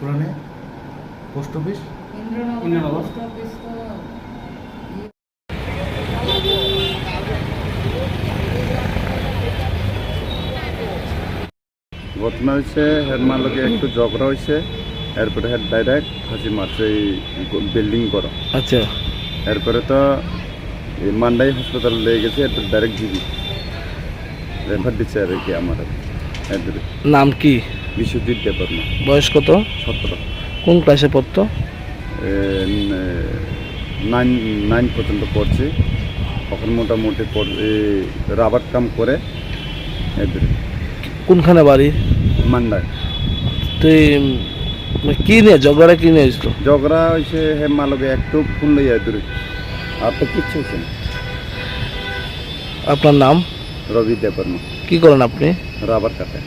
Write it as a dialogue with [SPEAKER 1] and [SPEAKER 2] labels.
[SPEAKER 1] পুরানে post office?
[SPEAKER 2] Indranagar.
[SPEAKER 3] Indranagar.
[SPEAKER 2] Post office তো
[SPEAKER 4] ঘটনা হয়েছে হের মালকে একটু ঝগড়া হয়েছে এরপরে হেড ডাইরেক্ট ফাঁসি মারছে এই বিল্ডিং করা।
[SPEAKER 3] আচ্ছা।
[SPEAKER 4] এরপরে তো এই মান্ডাই হাসপাতাল লেগে গেছে এরপরে ডাইরেক্ট জিবি রেফার দিচ্ছে আর কি আমার
[SPEAKER 3] নাম কি?
[SPEAKER 4] বিশ্বজিৎ দেববর্মা
[SPEAKER 3] বয়স কত?
[SPEAKER 4] সতেরো।
[SPEAKER 3] কোন ক্লাসে পড়তো?
[SPEAKER 4] নাইন নাইন পর্যন্ত পড়ছি। এখন মোটামুটি রাবার কাম করে
[SPEAKER 3] কোনখানে বাড়ি?
[SPEAKER 4] মান্ডায়।
[SPEAKER 3] তুই কি নিয়ে ঝগড়া কি নিয়ে হয়েছিল?
[SPEAKER 4] ঝগড়া হয়েছে হে মালকে একটু ফোন লইয়া দূরে আর তো কিচ্ছু হয়েছে না।
[SPEAKER 3] আপনার নাম?
[SPEAKER 4] রবি দেববর্মা।
[SPEAKER 3] কি করেন আপনি?
[SPEAKER 4] রাবার কাটে